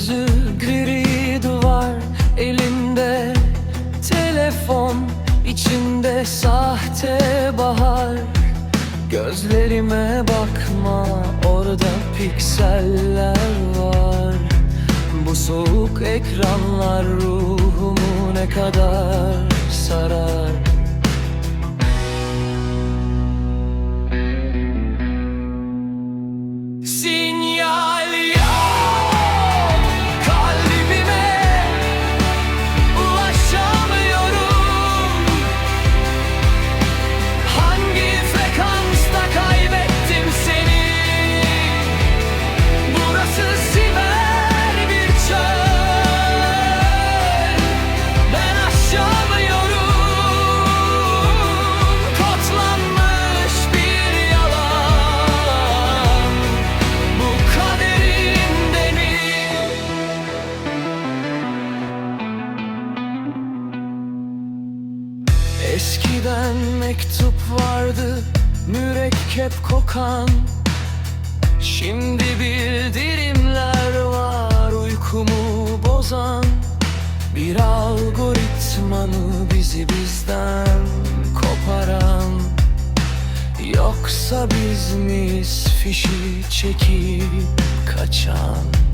Yüzü gri duvar elinde Telefon içinde sahte bahar. Gözlerime bakma orada pikseller var. Bu soğuk ekranlar ruhumu ne kadar sarar? Eskiden mektup vardı mürekkep kokan. Şimdi bildirimler var uykumu bozan. Bir algoritma mı bizi bizden koparan. Yoksa biz miyiz fişi çekip kaçan